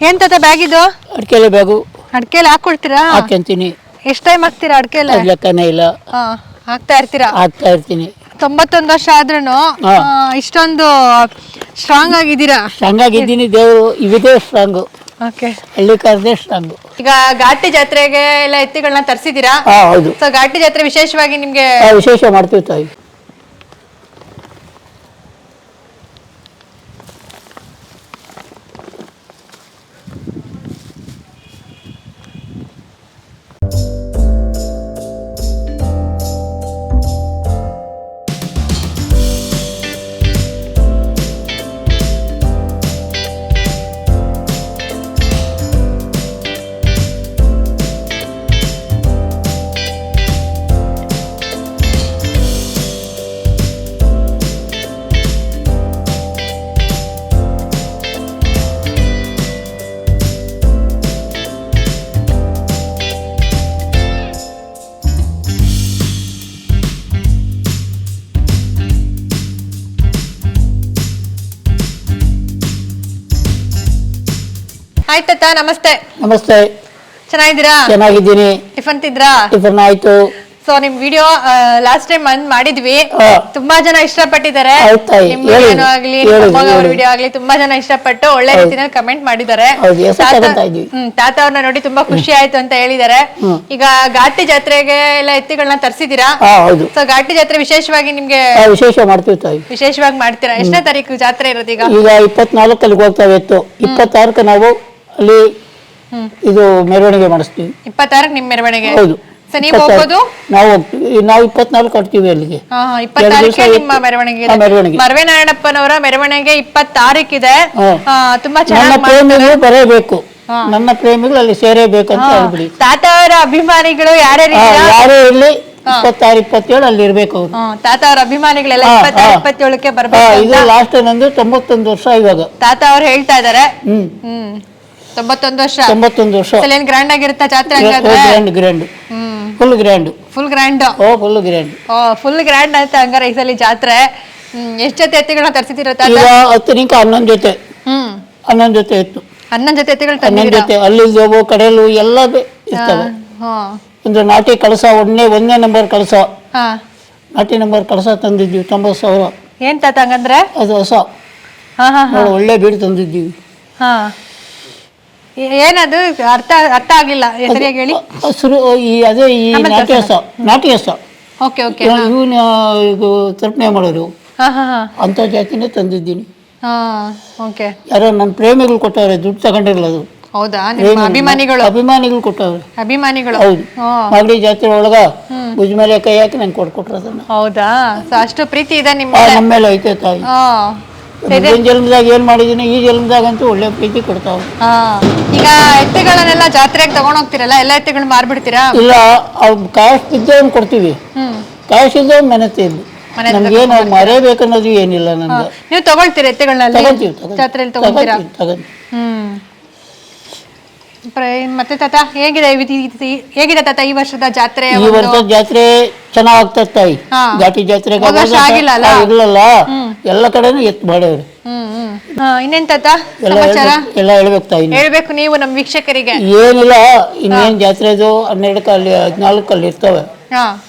ಏನ್ ತಾತ ಬ್ಯಾಗ್ ಇದು? ಅಡಿಕೆಲೆ ಬ್ಯಾಗು ಅಡ್ಕೆಲ್ ಹಾಕೊಳ್ತೀರಾ? ಹಾಕ್ಕೊಂತೀನಿ ಎಷ್ಟು ಟೈಮ್ ಹಾಕ್ತೀರಾ ಅಡ್ಕೆಲೆ? ಅದ್ ಲೆಕ್ಕನೇ ಇಲ್ಲ. ಹಾ ಹಾಕ್ತಾ ಇರ್ತೀರಾ? ಹಾಕ್ತಾ ಇರ್ತೀನಿ. ತೊಂಬತ್ತೊಂದು ವರ್ಷ ಆದ್ರೂನು. ಆ, ಇಷ್ಟೊಂದು ಸ್ಟ್ರಾಂಗ್ ಆಗಿದ್ದೀರಾ? ಸ್ಟ್ರಾಂಗಾಗಿದ್ದೀನಿ ದೇವರು ಇವಿದೇ ಸ್ಟ್ರಾಂಗು ಓಕೆ ಹಳ್ಳಿ ಕಾರದೇ ಸ್ಟ್ರಾಂಗು ಈಗ ಘಾಟಿ ಜಾತ್ರೆಗೆ ಎಲ್ಲ ಎತ್ತಿಗಳನ್ನ ತರಿಸಿದ್ದೀರಾ? ಹಾ ಹೌದು. ಸೊ ಘಾಟಿ ಜಾತ್ರೆ ವಿಶೇಷವಾಗಿ ನಿಮ್ಗೆ ಆ, ವಿಶೇಷ ಮಾಡ್ತೀವಿ ತಾಯಿ. ಆಯ್ತತ್ತ ನಮಸ್ತೆ. ನಮಸ್ತೆ. ಚೆನ್ನಾಗಿದ್ದೀರಾ? ಚೆನ್ನಾಗಿದ್ದೀನಿ. ಟಿಫನ್ ತಿಂದ್ರಾ? ಟಿಫನ್ ಆಯ್ತು. ಸೊ ನಿಮ್ ವಿಡಿಯೋ ಲಾಸ್ಟ್ ಟೈಮ್ ಬಂದ್ ಮಾಡಿದ್ವಿ. ತುಂಬಾ ಜನ ಇಷ್ಟಪಟ್ಟಿದ್ದಾರೆ. ನಿಮ್ ಹೇಳಿ. ಆಗ್ಲಿ ಅವ್ರ ವಿಡಿಯೋ ಆಗ್ಲಿ ತುಂಬಾ ಜನ ಇಷ್ಟಪಟ್ಟು ಒಳ್ಳೆ ರೀತಿಯಲ್ಲಿ ಕಮೆಂಟ್ ಮಾಡಿದ್ದಾರೆ. ತಾತ- ತಾತ ಅವ್ರನ್ನ ನೋಡಿ ತುಂಬಾ ಖುಷಿ ಆಯ್ತು ಅಂತ ಹೇಳಿದ್ದಾರೆ. ಈಗ ಘಾಟಿ ಜಾತ್ರೆಗೆ ಎಲ್ಲ ಎತ್ತಿಗಳನ್ನ ತರಿಸಿದೀರಾ ಸೊ ಘಾಟಿ ಜಾತ್ರೆ ವಿಶೇಷವಾಗಿ ನಿಮ್ಗೆ ವಿಶೇಷ ಮಾಡ್ತೀವಿ ತಾಯಿ. ವಿಶೇಷವಾಗಿ ಮಾಡ್ತೀರಾ? ಎಷ್ಟನೇ ತಾರೀಕು ಜಾತ್ರೆ ಇರೋದು ಈಗ? ಈಗ ಹೋಗ್ತಾ ಹೋಗ್ತಾವೆ ಇತ್ತು ಇಪ್ಪತ್ತಾರಕ್ಕೆ ನಾವು ಅಲ್ಲಿ ಇದು ಮೆರವಣಿಗೆ ಮಾಡಿಸ್ತೀವಿ. ಇಪ್ಪತ್ತಾರಕ್ಕೆ ನಿಮ್ಮ ಮೆರವಣಿಗೆ? ಹೌದು. ಸೊ ನೀವು ಹೋಗೋದು? ನಾವು ಹೋಗ್ತೀವಿ. ನಾವು ಇಪ್ಪತ್ನಾಲ್ಕು ಕಟ್ತೀವಿ ಅಲ್ಲಿಗೆ. ಹಾ, ಹಾ, ಇಪ್ಪತ್ತಾರಕ್ಕೆ ನಿಮ್ಮ ಮೆರವಣಿಗೆ ಹಾ, ಇದೆ. ಮೆರವಣಿಗೆ. ಮರ್ವೆ ನಾರಾಯಣಪ್ಪನವರ ಮೆರವಣಿಗೆ ಇಪ್ಪತ್ತಾರಕ್ಕಿದೆ. ಹಾ. ಆ, ತುಂಬಾ ನನ್ನ ಚೆನ್ನಾಗಿ ಪ್ರೇಮಿಗಳು ಬರಬೇಕು. ನನ್ನ ಪ್ರೇಮಿಗಳು ಅಲ್ಲಿ ಸೇರೇಬೇಕಂತ ಹೇಳ್ಬಿಡಿ. ತಾತ ಅವರ ಅಭಿಮಾನಿಗಳು ಯಾರ್ಯಾರು ಆ, ಇದ್ದೀರಾ? ಯಾರೇ ಇರ್ಲಿ ಇಪ್ಪತ್ತಾರು ಇಪ್ಪತ್ತೇಳು ಅಲ್ಲಿ ಇರ್ಬೇಕು ಅವ್ರು. ಹಾ, ತಾತ ಅವರ ಅಭಿಮಾನಿಗಳೆಲ್ಲ ಹಾ, ಇಪ್ಪತ್ತಾರು ಹಾ. ಇಪ್ಪತ್ತೇಳಕ್ಕೆ ಆ, ಬರ್ಬೇಕು ಇದು ಅಂತ ಲಾಸ್ಟ್ ನಂದು ತೊಂಬತ್ತೊಂದು ವರ್ಷ ಇವಾಗ. ತಾತ ಅವ್ರು ಹೇಳ್ತಾ ಇದಾರೆ ಹ್ಮ್. ಹ್ಮ್. ತೊಂಬತ್ತೊಂದು ವರ್ಷ. ತೊಂಬತ್ತೊಂದು ವರ್ಷ. ಏನ್ ಗ್ರ್ಯಾಂಡ್ ಆಗಿರುತ್ತಾ ಜಾತ್ರೆ ಹಂಗಾದ್ರೆ? Grand grand full grand full grand oh full grand oh full grand ಅಂತ ಹಂಗಾರೆ ಈ ಸಲ ಜಾತ್ರೆ. ಎಷ್ಟ್ ಜೊತೆ ಎತ್ತಿಗಳನ್ನ ತರಿಸಿದಿರ ಈಗ ಹತ್ತನಿಂಕ ಹನ್ನೊಂದು ಜೊತೆ. ಹ್ಮ್. ಹನ್ನೊಂದು ಜೊತೆ ಇತ್ತು. ಹನ್ನೊಂದ್ ಜೊತೆ ಎತ್ತಿಗಳು ಹನ್ನೊಂದು ತಂದಿದ್ದೀರಾ ಜೊತೆ. ಅಲ್ಲಿ ಜೋಬೋ ಕಡೆಯಲು ಎಲ್ಲ ಬೆ- ಇರ್ತವೆ. ಹಾ ಒಂದು ನಾಟಿ ಕಳಸ ಒಂದನೇ ಒಂದನೇ ನಂಬರ್ ಕಳಸ. ಹಾ. ನಾಟಿ ನಂಬರ್ ಕಳಸ ತಂದಿದ್ವಿ ತೊಂಬತ್ತು ಸಾವಿರ. ಏನ್ ತಾತ ಹಂಗಂದ್ರೆ? ಅದು ಹೊಸ. ಹಾ ಹಾ. ನೋಡಿ ಒಳ್ಳೆ ಬೀಡು ತಂದಿದ್ದೀವಿ. ಹಾ. ಏನದು? ಅರ್ಥ ಅರ್ಥ ಆಗಿಲ್ಲ. ಸರಿಯಾಗಿ ಹೇಳಿ ಸುರು ಈ ಅದೇ ಈ ಆಮೇಲೆ ನಾಟಿ ಹೊಸ ನಾಟಿ ಓಕೆ ಓಕೆ ಇವನ ತರ್ಪಣೆ ಮಾಡೋರು. ಹಾ ಹಾ ಹಾ. ಅಂಥ ಜಾತಿನೇ ತಂದಿದ್ದೀನಿ. ಓಕೆ. ಯಾರೋ ನನ್ನ ಪ್ರೇಮಿಗಳು ಕೊಟ್ಟವ್ರೆ ದುಡ್ಡು ತಗೊಂಡಿರಲ್ಲ ಅದು. ಹೌದಾ. ಅಭಿಮಾನಿಗಳು. ಅಭಿಮಾನಿಗಳು ಕೊಟ್ಟವ್ರೆ. ಅಭಿಮಾನಿಗಳು. ಹೌದು. ಮಾಗಡಿ ಜಾತ್ರೆ ಒಳಗ ಭುಜ ಕೈ ಹಾಕಿ ನಂಗೆ ಕೊಟ್ಕೊಟ್ರು ಅದನ್ನ. ಹೌದಾ? ಅಷ್ಟು ಪ್ರೀತಿ ಇದೆ ನಿಮ್ಮ ನಮ್ಮ ಮೇಲೆ ಐತೆ ತಾಯಿ. ಮುಂದಿನ ಜನ್ಮದಾಗ ಏನ್ ಮಾಡಿದೀನಿ ಈ ಜನ್ಮದಾಗಂತೂ ಒಳ್ಳೆ ಪ್ರೀತಿ ಕೊಡ್ತಾವ ಹಾ ಈಗ ಎತ್ತೆಗಳನ್ನೆಲ್ಲ ಜಾತ್ರೆಗೆ ತಗೊಂಡೋಗ್ತಿರಲ್ಲ ಎಲ್ಲ ಎತ್ತೆಗಳು ಮಾರ್ಬಿಡ್ತೀರಾ? ಇಲ್ಲ ಅವ್ ಕಾಯಸ್ ಬಿದ್ದವನ್ ಕೊಡ್ತೀವಿ. ಹ್ಮ್. ಕಾಯಸ್ ಇದ್ದವನ್ ಮನೆತೇಲಿ ಮನೆ ನಮ್ಗೇನು ಮರೆಯಬೇಕನ್ನೋದು ಏನಿಲ್ಲ ನಮ್ಗೆ. ನೀವು ತಗೊಳ್ತೀರಾ ಎತ್ತೆಗಳನ್ನ ತಗೊಂತೀವಿ ತಗೊಂತೀವಿ ಜಾತ್ರೆಯಲ್ಲಿ ತಗೊಂತೀರಾ? ತಗೊಂತೀವಿ ತಗೊಂತೀವಿ ಹ್ಮ್. ಪ್ರ- ಮತ್ತೆ ತಾತ ಹೇಗಿದೆ ಹೇಗಿದೆ ತಾತ ಈ ವರ್ಷದ ಜಾತ್ರೆ ಈ ಒಂದು- ವರ್ಷದ ಜಾತ್ರೆ ಚೆನ್ನಾಗ್ ಆಗ್ತದೆ ತಾಯಿ. ಹಾ. ಘಾಟಿ ಜಾತ್ರೆ ಹೋದ್ ವರ್ಷ ಆಗಿಲ್ಲ ಅಲ್ಲ? ಇರ್ಲಲ್ಲ? ಎಲ್ಲ ಕಡೆನೂ ಎತ್ ಮಾಡವ್ರೆ ಹ್ಮ್ ಹ್ಮ್. ಹಾ, ಇನ್ನೇನ್ ತಾತ? ಎಲ್ಲ ಸಮಾಚಾರ? ಹೇಳ್ಬೇಕು- ಎಲ್ಲ ಹೇಳ್ಬೇಕು ತಾಯಿ ನೀವು. ಹೇಳ್ಬೇಕು ನೀವು ನಮ್ಮ ವೀಕ್ಷಕರಿಗೆ. ಏನಿಲ್ಲ ಇನ್ನೇನ್ ಜಾತ್ರೆದು ಹನ್ನೆರಡು ಕಲ್ಲಿ ಹದಿನಾಲ್ಕು ಅಲ್ಲಿ ಇರ್ತವೆ. ಹಾ.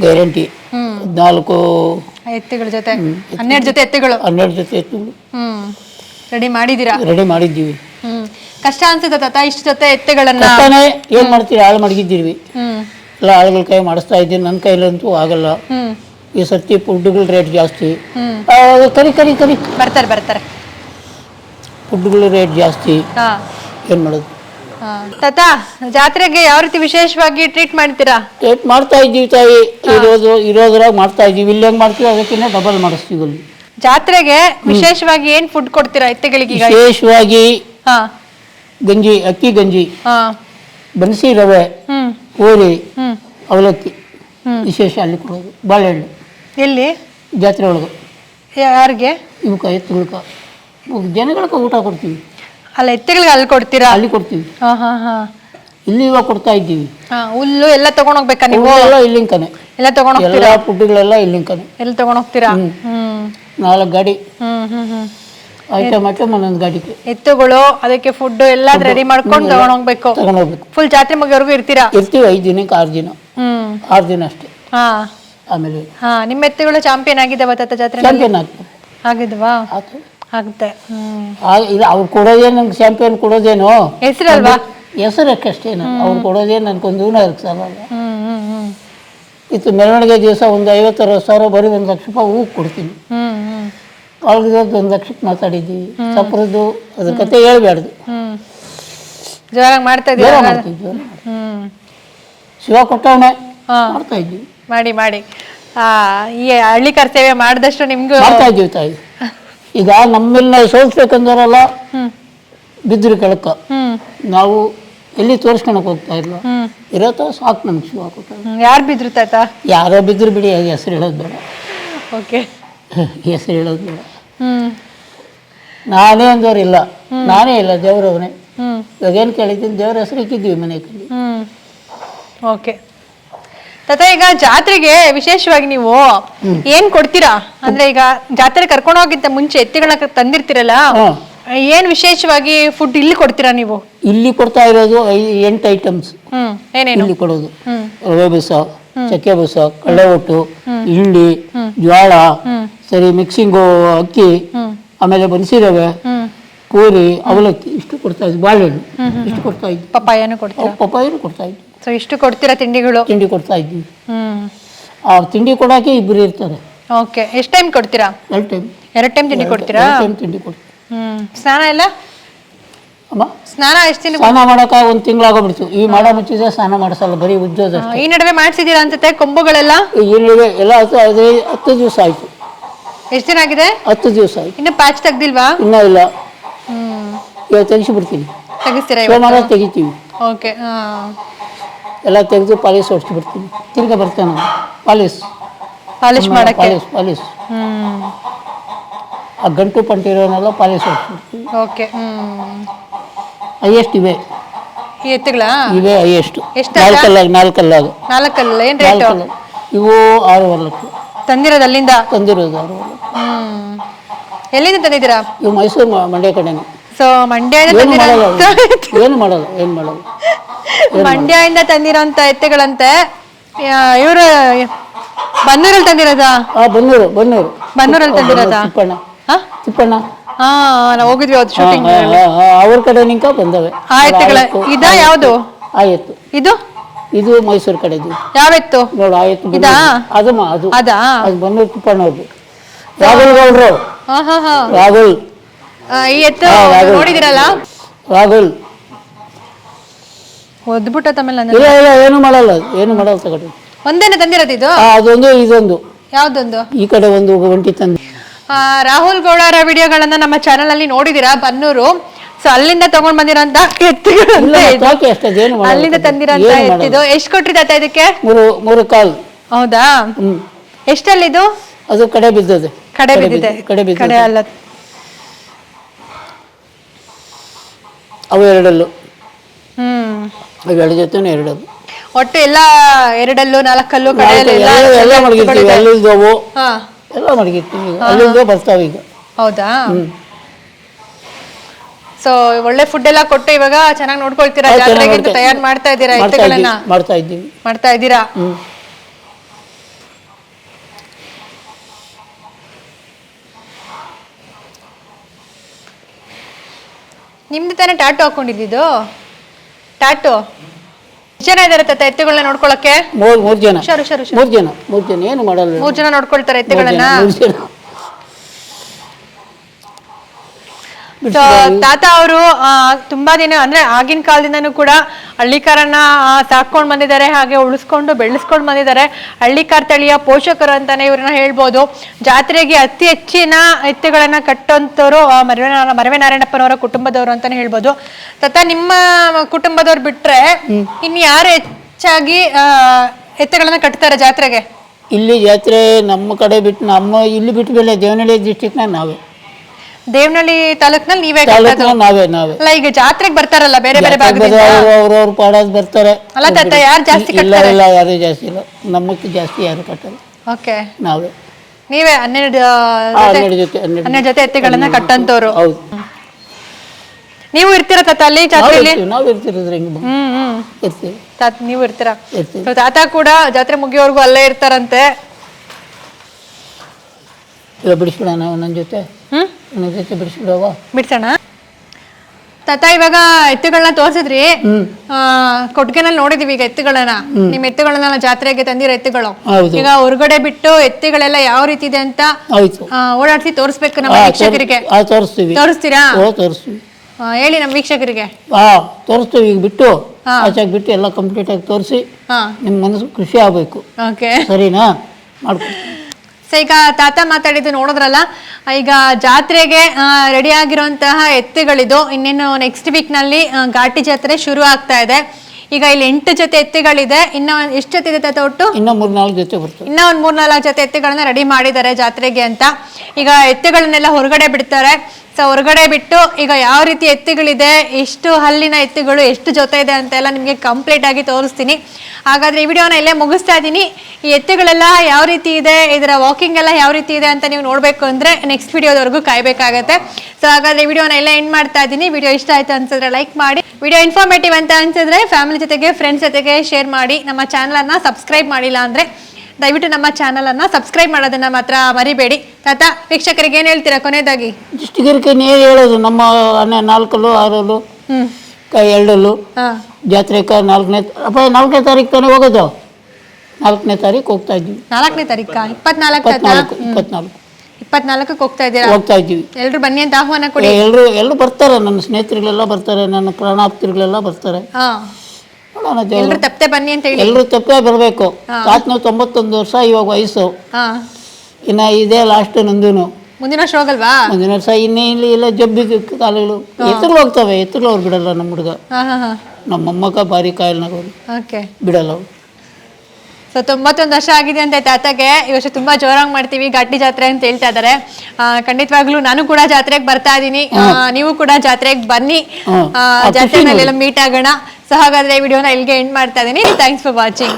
ಗ್ಯಾರಂಟಿ. ಹ್ಮ್. ಹದಿನಾಲ್ಕು ಎತ್ತುಗಳ ಜೊತೆ. ಹನ್ನೆರಡು ಜೊತೆ ಎತ್ತುಗಳು. ಹನ್ನೆರಡು ಜೊತೆ ಎತ್ತು ಹ್ಮ್. ರೆಡಿ ಮಾಡಿದೀರಾ ರೆಡಿ ಮಾಡಿದ್ದೀವಿ. ಹ್ಮ್ ಕಷ್ಟ ಅನ್ಸುತ್ತೆ ತಾತ ಇಷ್ಟು ಜೊತೆ ಎತ್ತೆಗಳನ್ನ. ಕಷ್ಟನೇ ಏನ್ ಮಾಡ್ತೀರಿ? ಹಾಳು ಮಡಗಿದ್ದೀವಿ. ಹ್ಮ್. ಎಲ್ಲ ಆಳುಗಳ ಕೈ ಮಾಡಿಸ್ತಾ ಇದ್ದೀನಿ. ನನ್ನ ಕೈಲಂತೂ ಆಗಲ್ಲ. ಹ್ಮ್. ಈ ಸರ್ತಿ ಫುಡ್ಗಳ ರೇಟ್ ಜಾಸ್ತಿ. ಹ್ಮ್. ಕರಿ ಕರಿ ಕರಿ. ಬರ್ತಾರೆ ಬರ್ತಾರೆ. ಫುಡ್ಗಳ ರೇಟ್ ಜಾಸ್ತಿ. ಹಾ. ಏನು ಮಾಡೋದು? ಹಾ. ತಾತ ಜಾತ್ರೆಗೆ ಯಾವ ರೀತಿ ವಿಶೇಷವಾಗಿ ಟ್ರೀಟ್ ಮಾಡ್ತೀರಾ? ಟ್ರೀಟ್ ಮಾಡ್ತಾ ಇದ್ದೀವಿ ತಾಯಿ. ಇರೋದು ಇರೋದ್ರಾಗ ಮಾಡ್ತಾ ಇದ್ದೀವಿ. ಇಲ್ಲಿ ಹೆಂಗೆ ಮಾಡ್ತೀವಿ? ಅದಕ್ಕಿಂತ ಡಬಲ್ ಮಾಡಿಸ್ತೀವಿ ಅಲ್ಲಿ. ಜಾತ್ರೆಗೆ ವಿಶೇಷವಾಗಿ ಏನ್ ಫುಡ್ ಕೊಡ್ತೀರಾ ಎತ್ತೆಗಳಿಗೆ ಈಗ? ವಿಶೇಷವಾಗಿ ಹಾ. ಗಂಜಿ ಅಕ್ಕಿ ಗಂಜಿ ಹಾ. ಬನ್ಸಿ ರವೆ ಹ್ಮ್. ಅವಲಕ್ಕಿ. ವಿಶೇಷ ಅಲ್ಲಿ ಕೊಡೋದು ಬಾಳೆಹಣ್ಣು. ಎಲ್ಲಿ? ಜಾತ್ರೆ ಒಳಗೆ. ಯಾರಿಗೆ? ಇವಕ್ಕ ಎತ್ತುಗಳಕ. ಜನಗಳಿಗೆ ಊಟ ಕೊಡ್ತೀವಿ. ಅಲ್ಲ ಎತ್ತುಗಳಿಗೆ ಅಲ್ಲಿ ಕೊಡ್ತೀರಾ? ಅಲ್ಲಿ ಕೊಡ್ತೀವಿ. ಹಾ ಹಾ ಹಾ. ಇಲ್ಲಿ ಇವಾಗ ಕೊಡ್ತಾ ಇದ್ದೀವಿ. ಹಾ ಹುಲ್ಲು ಎಲ್ಲ ತಗೊಂಡ್ ಹೋಗ್ಬೇಕಾ ನೀವು? ಎಲ್ಲ ಇಲ್ಲಿಂಕನೆ. ಎಲ್ಲ ತಗೊಂಡ್ ಎಲ್ಲ ಹೋಗ್ತೀರಾ ಫುಡ್ಗಳೆಲ್ಲ ಇಲ್ಲಿಂಕನೆ. ಎಲ್ಲಿ ತಗೊಂಡ್ ಹೋಗ್ತೀರಾ? ನಾಲ್ಕು ಗಾಡಿ. ಹ್ಮ್ ಹ್ಮ್ ಹ್ಮ್. ಐಟಮ್ ಐಟಮ್ ಒಂದೊಂದು ಗಾಡಿಗೆ. ಎತ್ತುಗಳು ಅದಕ್ಕೆ ಫುಡ್ ಎಲ್ಲ ರೆಡಿ ಮಾಡ್ಕೊಂಡು ತಗೊಂಡ್ ಹೋಗ್ಬೇಕು. ತಗೊಂಡೋಗ್ಬೇಕು ಫುಲ್ ಜಾತ್ರೆ ಮುಗಿಯೋರ್ಗು ಇರ್ತೀರಾ? ಇರ್ತೀವಿ ಐದು ದಿನಕ್ಕೆ ಆರು ದಿನ. ಹ್ಮ್. ಆರು ದಿನ ಅಷ್ಟೇ. ಹಾ. ಆಮೇಲೆ ಹಾ ನಿಮ್ಮ ಎತ್ತುಗಳು ಚಾಂಪಿಯನ್ ಆಗಿದ್ದಾವ ತಾತ ಜಾತ್ರೆ ಚಾಂಪಿಯನ್ ಆಗ್ತಾರೆ ಆಗಿದ್ವಾ? ಆತು. ಆಗುತ್ತೆ. ಹ್ಮ್. ಆ- ಇಲ್ಲ ಅವ್ರು ಕೊಡೋದೇನು ನಂಗೆ ಚಾಂಪಿಯನ್ ಕೊಡೋದೇನೋ. ಹೆಸರಲ್ವಾ? ಹೆಸರಕ್ಕಷ್ಟೇ ಅವ್ರು ಕೊಡೋದೇನು ನನ್ಗೊಂದು ಹೂನ ಇರಕ್ಕೆ ಸಾಲಲ್ಲ ಹ್ಮ್ ಹ್ಮ್ ಹ್ಮ್. ಇತ್ತು ಮೆರವಣಿಗೆ ದಿವಸ ಒಂದು ಐವತ್ತು ಅರವತ್ತು ಸಾವಿರ ಬರೀ ಒಂದು ಲಕ್ಷ ರೂಪಾಯಿ ಹೂ ಕೊಡ್ತೀನಿ. ಹ್ಮ್ ಹ್ಮ್. ಅವ್ರಿಗೆ ಒಂದು ಲಕ್ಷಕ್ಕೆ ಮಾತಾಡಿದ್ವಿ. ಸಪ್ರದ್ದು ಅದ್ರ ಕತೆ ಹೇಳ್ಬಾರ್ದು. ಜೋರಾಗಿ ಮಾಡ್ತಾ ಜೋರ ಇದ್ದೀರಾ ಹ್ಮ್. ಶಿವ ಕೊಟ್ಟವನೇ ಹಾ. ಮಾಡ್ತಾ ಇದ್ವಿ. ಮಾಡಿ ಮಾಡಿ. ಆ ಈ ಹಳ್ಳಿಕರ್ ಸೇವೆ ಮಾಡಿದಷ್ಟು ನಿಮ್ಗೂ ಮಾಡ್ತಾ ಇದ್ದೀವಿ ತಾಯಿ. ಈಗ ನಮ್ಮನ್ನ ಸೋಲ್ಸ್ಬೇಕಂದ್ರಲ್ಲ ಹ್ಮ್. ಬಿದ್ದರು ಕೆಳಕ. ಹ್ಮ್. ನಾವು ಎಲ್ಲಿ ತೋರಿಸ್ಕೊಳಕ್ ಹೋಗ್ತಾ ಇಲ್ಲ. ಇರೋತ ಇರತ್ತೋ ಸಾಕು ನಮ್ಗೆ ಶಿವ ಕೊಟ್ಟ ಹ್ಮ್. ಯಾರು ಬಿದ್ರು ತಾತ? ಯಾರೋ ಬಿದ್ದರು ಬಿಡಿ ಹೆಸರು ಹೇಳೋದು ಬೇಡ. ಓಕೆ. ಹೆಸರು ಹೇಳೋದು ಬೇಡ. ನಾನೇ ಅಂದವ್ರು ಇಲ್ಲ. ನಾನೇ ಇಲ್ಲ ದೇವ್ರವನೇ. ಹ್ಮ್. ಇವಾಗ ಏನು ಕೇಳಿದ್ದೀನಿ ದೇವ್ರ ಹೆಸರು ಇಕ್ಕಿದ್ದೀವಿ ಮನೆ ಹ್ಮ್. ಓಕೆ. ತಾತ ಈಗ ಜಾತ್ರೆಗೆ ವಿಶೇಷವಾಗಿ ನೀವು ಏನ್ ಕೊಡ್ತೀರಾ? ಅಂದ್ರೆ ಈಗ ಜಾತ್ರೆ ಕರ್ಕೊಂಡು ಹೋಗಿದ್ದ ಮುಂಚೆ ಎತ್ತಿಗಳನ್ನ ತಂದಿರ್ತೀರಲ್ಲ? ಏನ್ ವಿಶೇಷವಾಗಿ ಫುಡ್ ಇಲ್ಲಿ ಕೊಡ್ತೀರಾ ನೀವು? ಇಲ್ಲಿ ಕೊಡ್ತಾ ಇರೋದು ಐ ಎಂಟು ಐಟಮ್ಸ್ ಹ್ಮ್. ಏನೇನು? ಇಲ್ಲಿ ಕೊಡೋದು. ರವೆ ಬಸ ಚಕ್ಕೆ ಬಸ ಕಳ್ಳೆ ಒಟ್ಟು ಹಿಂಡಿ ಜ್ವಾಳ ಸರಿ ಮಿಕ್ಸಿಂಗು ಅಕ್ಕಿ ಆಮೇಲೆ ಬನ್ಸಿ ರವೆ ಪೂರಿ ಅವಲಕ್ಕಿ ಇಷ್ಟು ಕೊಡ್ತಾ ಇದ್ವಿ ಬಾಳೆಹಣ್ಣು. ಇಷ್ಟು ಕೊಡ್ತಾ ಇದ್ವಿ. ಪಪ್ಪಾಯನು ಕೊಡ್ತೀರಾ? ಪಪ್ಪಾಯನು ಕೊಡ್ತಾ ಇದ್ವಿ. ಸೊ ಇಷ್ಟು ಕೊಡ್ತೀರಾ ತಿಂಡಿಗಳು? ತಿಂಡಿ ಕೊಡ್ತಾ ಇದ್ವಿ. ಆ ತಿಂಡಿ ಕೊಡೋಕೆ ಇಬ್ಬರು ಇರ್ತಾರೆ. ಓಕೆ ಎಷ್ಟು ಟೈಮ್ ಕೊಡ್ತೀರಾ? ಎರಡು ಟೈಮ್ ಎರಡು ಟೈಮ್ ತಿಂಡಿ ಕೊಡ್ತೀರಾ? ಟೈಮ್ ತಿಂಡಿ ಕೊಡ್ತೀವಿ. ಹ್ಮ್. ಸ್ನಾನ ಎಲ್ಲ? ಅಮ್ಮ? ಸ್ನಾನ ಎಷ್ಟು ದಿನ ಸ್ನಾನ ಮಾಡೋಕೆ ಒಂದು ತಿಂಗಳಾಗೋಗ್ಬಿಡ್ತು. ಈ ಮಾಡ ಮುಚ್ಚಿದ್ರೆ ಸ್ನಾನ ಮಾಡಿಸಲ್ಲ ಬರೀ ಉಜ್ಜೋದು ಈ ನಡುವೆ ಮಾಡಿಸಿದೀರಾ ಅನ್ಸುತ್ತೆ ಕೊಂಬುಗಳೆಲ್ಲ? ಏನಿವೆ ಎಲ್ಲ ಹತ್ತು ಹದಿನೈದು ಹತ್ತು ದಿವಸ ಆಯ್ತು. ಎಷ್ಟು ದಿನ ಆಗಿದೆ? ಹತ್ತು ದಿವಸ ಆಯ್ತು. ಇನ್ನು ಪ್ಯಾಚ್ ತೆಗ್ದಿಲ್ವಾ? ಇನ್ನೂ ಇಲ್ಲ. ಇವಾಗ ತೆಗಿಸಿಬಿಡ್ತೀನಿ. ತೆಗಿಸ್ತೀರಾ ಸೋಮವಾರ ತೆಗಿತೀವಿ. ಓಕೆ ಎಲ್ಲ ತೆಗೆದು ಪಾಲಿಸ್ ಹೊಡ್ಸ್ಬಿಡ್ತೀನಿ ತಿರ್ಗಾ ಬರ್ತಾನೆ ಪಾಲಿಸ್. ಪಾಲಿಶ್ ಮಾಡಕ್ಕೆ? Polish polish. ಆ ಗಂಟು ಪಂಟಿರೋನೆಲ್ಲ ಪಾಲಿಸ್ ಹೊಡ್ಸ್ಬಿಡ್ತೀವಿ ಓಕೆ ಹ್ಮ್. ಹೈಯೆಸ್ಟ್ ಇವೆ. ಈ ಎತ್ತುಗಳ? ಇವೆ ಹೈಯೆಸ್ಟ್. ಎಷ್ಟಾಗ? ನಾಲ್ಕಲ್ಲಾಗ ನಾಲ್ಕಲ್ಲಾಗ ನಾಲ್ಕಲ್ಲ? ಏನ್ ರೇಟ್? ನಾಲ್ಕಲ್ಲ. ಇವು ಆರೂವರೆ ಲಕ್ಷ. ತಂದಿರೋದು ಅಲ್ಲಿಂದ ತಂದಿರೋದು ಆರೂವರೆ ಲಕ್ಷ. ಹ್ಮ್. ಎಲ್ಲಿಂದ ತಂದಿದ್ದೀರಾ? ಇವು ಮೈಸೂರು ಮ- ಮಂಡ್ಯ ಕಡೆನೇ. ಸೊ ಮಂಡ್ಯದಿಂದ ಏನು ಮಾಡಲ್ಲ ತಂದಿರೋ ಅವ್ರು. ಏನು ಮಾಡಲ್ಲ ಏನು ಮಾಡಲ್ಲ. ಮಂಡ್ಯದಿಂದ ತಂದಿರೋಂಥ ಎತ್ತುಗಳಂತೆ ಇವರು ಬನ್ನೂರಲ್ಲಿ ತಂದಿರೋದಾ? ಆ ಬನ್ನೂರು ಬನ್ನೂರು. ಬನ್ನೂರಲ್ಲಿ ತಂದಿರೋದಾ? ತಿಪ್ಪಣ್ಣ ಹಾ? ತಿಪ್ಪಣ್ಣ ಹಾ ನಾವು ಹೋಗಿದ್ವಿ ಅವತ್ತು ಶೂಟಿಂಗ್ ಅವ್ರ ಕಡೆ ನಿಂಕ ಬಂದವೆ. ಆಯ್ತುಗಳ ಇದ ಯಾವುದು? ಆಯಿತು ಇದು? ಇದು ಮೈಸೂರು ಕಡೆದು. ಯಾವ ಎತ್ತು ನೋಡು ಆಯ್ತು ಇದಾ? ಅದು ಅದು. ಅದಾ? ಅದು ಬಂದು ತಿಪ್ಪಣ್ಣವ್ರದ್ದು ರಾಹುಲ್ ಗೌಡ್ರು. ಹಾ ಹಾ ಹಾ. ರಾಹುಲ್. ಈ ಎತ್ತು ನೋಡಿದಿರಲ್ಲ? ರಾಹುಲ್. ಒದ್ಬಿಟ್ಟ ನನ್ನ ಇಲ್ಲ ಇಲ್ಲ ಏನು ಮಾಡಲ್ಲ ಏನು ಮಾಡಲ್ಲ ತಗೊಂಡು ಒಂದೇನೆ ತಂದಿರೋದು ಇದು? ಅದೊಂದು ಇದೊಂದು. ಯಾವ್ದೊಂದು? ಈ ಕಡೆ ಒಂದು ಒಂಟಿ ತಂದು. ಆ, ರಾಹುಲ್ ಗೌಡರ ವಿಡಿಯೋಗಳನ್ನ ನಮ್ಮ ಚಾನಲ್ ಅಲ್ಲಿ ನೋಡಿದಿರಾ? ಬನ್ನೂರು. ಸೊ ಅಲ್ಲಿಂದ ತಗೊಂಡ್ ಬಂದಿರೋಂತ ಎತ್ತುಗಳು ಅಲ್ಲಿಂದ. ತಂದಿರೋಂತ ಎತ್ತಿದು. ಎಷ್ಟು ಕೊಟ್ರಿ ತಾತ ಇದಕ್ಕೆ? ಮೂರು ಮೂರು ಕಾಲ್. ಹೌದಾ? ಎಷ್ಟಲ್ಲಿದು ಅದು ಕಡೆ ಬಿದ್ದದು ಕಡೆ ಬಿದ್ದಿದೆ. ಬಿದ್ದ- ಕಡೆ ಕಡೆ ಅಲ್ಲ. ಅವು ಎರಡಲ್ಲು. ಹ್ಮ್. ಅವು ಎರಡು ಜೊತೆನೂ ಎರಡಲ್ಲು ಒಟ್ಟು ಎಲ್ಲ ಎರಡಲ್ಲೂ ನಾಲ್ಕಲ್ಲೂ ಕಡೆ ಎಲ್ಲ ಮಡಗಿರ್ತೀವಿ ಅಲ್ಲಿದ್ದವು ಹಾ. ಎಲ್ಲ ಮಡಗಿರ್ತೀವಿ ಈಗ. ಅಲ್ಲಿಂದ ಬರ್ತಾವೆ ಈಗ. ಹೌದಾ? ಸೊ ಒಳ್ಳೆ ಫುಡ್ ಎಲ್ಲ ಕೊಟ್ಟು ಇವಾಗ ಚೆನ್ನಾಗಿ ನೋಡ್ಕೊಳ್ತೀರಾ? ಹೌದು, ಚೆನ್ನಾಗ್ ಜಾತ್ರೆಗೆ ಅಂತ ತಯಾರು ಮಾಡ್ತಾ ಇದ್ದೀರಾ ಮಾಡ್ತಾ ಎತ್ತುಗಳನ್ನ? ಇದ್ದೀವಿ ಮಾಡ್ತಾ ಇದ್ದೀವಿ. ಮಾಡ್ತಾ ಇದ್ದೀರಾ? ನಿಮ್ದು ತಾನೇ ಟ್ಯಾಟು ಹಾಕೊಂಡಿದ್ದು ಟ್ಯಾಟು ಜನ ಇದಾರೆ ತಾತ ಎತ್ತುಗಳನ್ನ ನೋಡ್ಕೊಳಕ್ಕೆ? ಮೂರ್ ಮೂರು ಜನ. ಹುಷಾರು ಹುಷಾರು ಹುಷಾರು ಮೂರು ಜನ ಮೂರ್ ಜನ. ಏನು ಮಾಡಲ್ಲ. ಮೂರ್ ಜನ ನೋಡ್ಕೊಳ್ತಾರೆ ಎತ್ತುಗಳನ್ನ? ಮೂರು ಜನ. ತಾತ ಅವರು ತುಂಬಾ ದಿನ ಅಂದ್ರೆ ಆಗಿನ ಕಾಲದಿಂದನೂ ಕೂಡ ಹಳ್ಳಿಕಾರನ್ನ ಆ, ಸಾಕ್ಕೊಂಡ್ ಬಂದಿದ್ದಾರೆ ಹಾಗೆ ಉಳಿಸ್ಕೊಂಡು ಬೆಳೆಸ್ಕೊಂಡು ಬಂದಿದ್ದಾರೆ. ಹಳ್ಳಿಕಾರ್ ತಳಿಯ ಪೋಷಕರು ಅಂತಾನೆ ಇವ್ರನ್ನ ಹೇಳ್ಬೋದು. ಜಾತ್ರೆಗೆ ಅತಿ ಹೆಚ್ಚಿನ ಎತ್ತುಗಳನ್ನ ಕಟ್ಟೋಂಥವ್ರು ಮರವೆ ಮರವೆ ನಾರಾಯಣಪ್ಪನವರ ಕುಟುಂಬದವರು ಅಂತಾನೆ ಹೇಳ್ಬೋದು. ತಾತ ನಿಮ್ಮ ಕುಟುಂಬದವ್ರು ಬಿಟ್ರೆ ಇನ್ ಯಾರು ಹೆಚ್ಚಾಗಿ ಎತ್ತುಗಳನ್ನ ಕಟ್ತಾರೆ ಜಾತ್ರೆಗೆ? ಇಲ್ಲಿ ಜಾತ್ರೆ ನಮ್ಮ ಕಡೆ ಬಿಟ್ಟು ನಮ್ಮ ಇಲ್ಲಿ ಬಿಟ್ಟು ಮೇಲೆ ದೇವನಹಳ್ಳಿ ಡಿಸ್ಟಿಕ್ನ ನಾವೇ. ದೇವನಹಳ್ಳಿ ತಾಲೂಕ್ನಲ್ಲಿ ನೀವೇ ಕಟ್ಟೋದು ತಾಲೂಕ್ನಾಗ ನಾವೇ ನಾವೇ. ಅಲ್ಲ ಈಗ ಜಾತ್ರೆಗೆ ಬರ್ತಾರಲ್ಲ ಬೇರೆ ಬೇರೆ ಭಾಗದಿಂದ? ಅವ್ರವ್ರ ಪಾಡೋದು ಬರ್ತಾರೆ. ಅಲ್ಲ ತಾತ ಯಾರು ಜಾಸ್ತಿ ಇಲ್ಲ ಕಟ್ತಾರೆ? ಇಲ್ಲ ಯಾರು ಜಾಸ್ತಿ ಇಲ್ಲ. ನಮ್ಮಕ್ಕೆ ಜಾಸ್ತಿ ಯಾರು ಕಟ್ಟಲ್ಲ. ಓಕೆ. ನಾವೇ. ನೀವೇ ಹನ್ನೆರಡು ಆ, ಜೊತೆ ಹನ್ನೆರಡು ಜೊತೆ ಹನ್ನೆರಡು ಹನ್ನೆರಡು ಜೊತೆ ಎತ್ತುಗಳನ್ನ ಕಟ್ಟಂತವ್ರು. ಹೌದು. ನೀವು ಇರ್ತೀರಾ ತಾತ ಅಲ್ಲಿ ನಾವು ಜಾತ್ರೆಯಲ್ಲಿ ಇರ್ತೀವಿ ನಾವು ಇರ್ತಿರೋದ್ರೆ ಹೆಂಗೆ ಹ್ಮ್ ಹ್ಮ್. ಇರ್ತೀವಿ. ತಾತ ನೀವು ಇರ್ತೀರಾ? ಇರ್ತೀವಿ. ತಾತ ಕೂಡ ಜಾತ್ರೆ ಮುಗಿಯೋವರೆಗೂ ಅಲ್ಲೇ ಇರ್ತಾರಂತೆ. ಬಿಡಿಸ್ಬಿಡ ಬಿಡಿಸ್ಬಿಡೋಣ ನನ್ನ ಜೊತೆ. ಹ್ಮ್? ಬಿಡಿಸ್ಬಿಡವ ಬಿಡ್ಸೋಣ? ತಾತ ಇವಾಗ ಎತ್ತುಗಳನ್ನ ತೋರ್ಸಿದ್ರಿ. ಕೊಟ್ಟಿಗೆನಲ್ಲಿ ನೋಡಿದೀವಿ ಈಗ ಎತ್ತುಗಳನ್ನ. ನಿಮ್ ಎತ್ತುಗಳನ್ನ ಜಾತ್ರೆಗೆ ತಂದಿರ ಎತ್ತುಗಳು. ಈಗ ಹೊರಗಡೆ ಬಿಟ್ಟು ಎತ್ತುಗಳೆಲ್ಲ ಯಾವ ರೀತಿ ಇದೆ ಅಂತ ಓಡಾಡಿಸಿ ತೋರಿಸ್ಬೇಕು ನಮ್ಮ ವೀಕ್ಷಕರಿಗೆ. ತೋರಿಸ್ತೀರಾ? ಓ ತೋರಿಸ್ತೀವಿ. ಆ, ಹೇಳಿ ನಮ್ಮ ವೀಕ್ಷಕರಿಗೆ. ಹಾ ತೋರಿಸ್ತೀವಿ ಈಗ ಬಿಟ್ಟು. ಆಚೆಗೆ ಬಿಟ್ಟು ಎಲ್ಲ ಕಂಪ್ಲೀಟ್ ಆಗಿ ತೋರಿಸಿ ಹಾ. ನಿಮ್ಮ ಮನಸ್ಸು ಖುಷಿ ಆಗ್ಬೇಕು. ಓಕೆ. ಸರಿನಾ? ಮಾಡ್ಕೊಡ್ತೀನಿ ಸೊ ಈಗ ತಾತ ಮಾತಾಡಿದ್ದು ನೋಡಿದ್ರಲ್ಲ ಈಗ ಜಾತ್ರೆಗೆ ರೆಡಿ ಆಗಿರುವಂತಹ ಎತ್ತುಗಳಿದು ಇನ್ನೇನು ನೆಕ್ಸ್ಟ್ ವೀಕ್ನಲ್ಲಿ ಘಾಟಿ ಜಾತ್ರೆ ಶುರು ಆಗ್ತಾ ಇದೆ. ಈಗ ಇಲ್ಲಿ ಎಂಟು ಜೊತೆ ಎತ್ತುಗಳಿದೆ. ಇನ್ನ ಒಂದ್- ಎಷ್ಟು ಜೊತೆ ಇದೆ ತಾತ ಒಟ್ಟು? ಇನ್ನ ಮೂರು ನಾಲ್ಕು ಜೊತೆ ಇನ್ನ ಒಂದ್ ಮೂರ್ನಾಲ್ಕು ಜೊತೆ ಎತ್ತುಗಳನ್ನ ರೆಡಿ ಮಾಡಿದ್ದಾರೆ ಜಾತ್ರೆಗೆ ಅಂತ. ಈಗ ಎತ್ತುಗಳನ್ನೆಲ್ಲ ಹೊರಗಡೆ ಬಿಡ್ತಾರೆ. ಸೊ ಹೊರಗಡೆ ಬಿಟ್ಟು ಈಗ ಯಾವ ರೀತಿ ಎತ್ತುಗಳಿದೆ, ಎಷ್ಟು ಹಲ್ಲಿನ ಎತ್ತುಗಳು, ಎಷ್ಟು ಜೊತೆ ಇದೆ ಅಂತೆಲ್ಲ ನಿಮಗೆ ಕಂಪ್ಲೀಟ್ ಆಗಿ ತೋರಿಸ್ತೀನಿ. ಹಾಗಾದ್ರೆ ಈ ವಿಡಿಯೋನ ಇಲ್ಲೇ ಮುಗಿಸ್ತಾ ಇದ್ದೀನಿ ಈ ಎತ್ತುಗಳೆಲ್ಲ ಯಾವ ರೀತಿ ಇದೆ, ಇದರ ವಾಕಿಂಗ್ ಎಲ್ಲ ಯಾವ ರೀತಿ ಇದೆ ಅಂತ ನೀವು ನೋಡಬೇಕು ಅಂದ್ರೆ ನೆಕ್ಸ್ಟ್ ವಿಡಿಯೋದವರೆಗೂ ಕಾಯ್ಬೇಕಾಗತ್ತೆ. ಸೊ ಹಾಗಾದ್ರೆ ಈ ವಿಡಿಯೋನ ಎಲ್ಲ ಎಂಡ್ ಮಾಡ್ತಾ ಇದ್ದೀನಿ ವಿಡಿಯೋ ಇಷ್ಟ ಆಯ್ತು ಅನ್ಸಿದ್ರೆ ಲೈಕ್ ಮಾಡಿ. ವಿಡಿಯೋ ಇನ್ಫಾರ್ಮೇಟಿವ್ ಅಂತ ಅನ್ಸಿದ್ರೆ ಫ್ಯಾಮಿಲಿ ಜೊತೆಗೆ ಫ್ರೆಂಡ್ಸ್ ಜೊತೆಗೆ ಶೇರ್ ಮಾಡಿ. ನಮ್ಮ ಚಾನಲನ್ನು ಸಬ್ಸ್ಕ್ರೈಬ್ ಮಾಡಿಲ್ಲ ಅಂದ್ರೆ ದಯವಿಟ್ಟು ನಮ್ಮ ಚಾನಲ್ ಅನ್ನ ಸಬ್ಸ್ಕ್ರೈಬ್ ಮಾಡೋದನ್ನ ಮಾತ್ರ ಮರಿಬೇಡಿ. ತಾತ ವೀಕ್ಷಕರಿಗೆ ಏನ್ ಹೇಳ್ತೀರಾ ಕೊನೆಯದಾಗಿ? ಡಿಸ್ಟಿಗರಿಗೆ ನೀರು ಹೇಳೋದು? ನಮ್ಮ ಅನ್ನ ನಾಲ್ಕಲ್ಲು ಆರಲ್ಲು ಹ್ಮ್. ಕೈ ಹಾ. ಜಾತ್ರೆ ಕ ನಾಲ್ಕನೇ ಅಪ್ಪ ನಾಲ್ಕನೇ ತಾರೀಕು ತಾನೇ ಹೋಗೋದು? ನಾಲ್ಕನೇ ತಾರೀಕು ಹೋಗ್ತಾ ಇದ್ದೀವಿ. ನಾಲ್ಕನೇ ತಾರೀಕು ಇಪ್ಪತ್ನಾಲ್ಕು ತಾತ? ಇಪ್ಪತ್ನಾಲ್ಕು ಇಪ್ಪತ್ನಾಲ್ಕು. ಇಪ್ಪತ್ನಾಲ್ಕಕ್ಕೆ ಹೋಗ್ತಾ ಇದ್ದೀರಾ? ಹೋಗ್ತಾ ಇದ್ದೀವಿ. ಎಲ್ರು ಬನ್ನಿ ಅಂತ ಆಹ್ವಾನ ಕೊಡಿ. ಎಲ್ಲರೂ ಎಲ್ಲರೂ ಬರ್ತಾರೆ. ನನ್ನ ಸ್ನೇಹಿತರುಗಳೆಲ್ಲ ಬರ್ತಾರೆ. ನನ್ನ ಪ್ರಾಣಾಪ್ತರುಗಳೆಲ್ಲ ಬರ್ತಾರೆ. ಹಾ. ನೋಡೋಣ ಎಲ್ಲರೂ ತಪ್ಪದೆ ಬನ್ನಿ ಅಂತ ಹೇಳಿ. ಎಲ್ಲರೂ ತಪ್ಪೇ ಬರಬೇಕು. ತಾತನು ತೊಂಬತ್ತೊಂದು ವರ್ಷ ಇವಾಗ ವಯಸ್ಸು. ಹಾ. ಇನ್ನು ಇದೇ ಲಾಸ್ಟ್ ನಂದೂನು. ಮುಂದಿನ ವರ್ಷ ಹೋಗಲ್ವಾ? ಮುಂದಿನ ವರ್ಷ ಇನ್ನೇ ಇಲ್ಲಿ ಇಲ್ಲ ಜಬ್ಬಿ ಕಾಲುಗಳು. ಎತ್ತುಗಳು ಹೋಗ್ತವೆ ಎತ್ತುಗಳು ಅವ್ರು ಬಿಡಲ್ಲ ನಮ್ಮ ಹುಡುಗ. ಹಾ ಹಾ ಹಾ. ನಮ್ಮ ಮೊಮ್ಮಗ ಭಾರಿ ಕಾಯಿಲ್ನಾಗವ್ರು ಓಕೆ ಬಿಡಲ್ಲ ಅವ್ರು. ಸೊ ತೊಂಬತ್ತೊಂದು ವರ್ಷ ಆಗಿದೆ ಅಂತ ತಾತಗೆ. ಈ ವರ್ಷ ತುಂಬಾ ಜೋರಾಗಿ ಮಾಡ್ತೀವಿ ಘಾಟಿ ಜಾತ್ರೆ ಅಂತ ಹೇಳ್ತಾ ಇದಾರೆ. ಖಂಡಿತವಾಗ್ಲೂ ನಾನು ಕೂಡ ಜಾತ್ರೆಗೆ ಬರ್ತಾ ಇದೀನಿ. ನೀವು ಕೂಡ ಜಾತ್ರೆಗೆ ಬನ್ನಿ. ಜಾತ್ರೆ ಮೀಟ್ ಆಗೋಣ. ಸೊ ಹಾಗಾದ್ರೆ ಈ ವಿಡಿಯೋನ ಇಲ್ಲಿಗೆ ಎಂಡ್ ಮಾಡ್ತಾ ಇದೀನಿ. Thanks for watching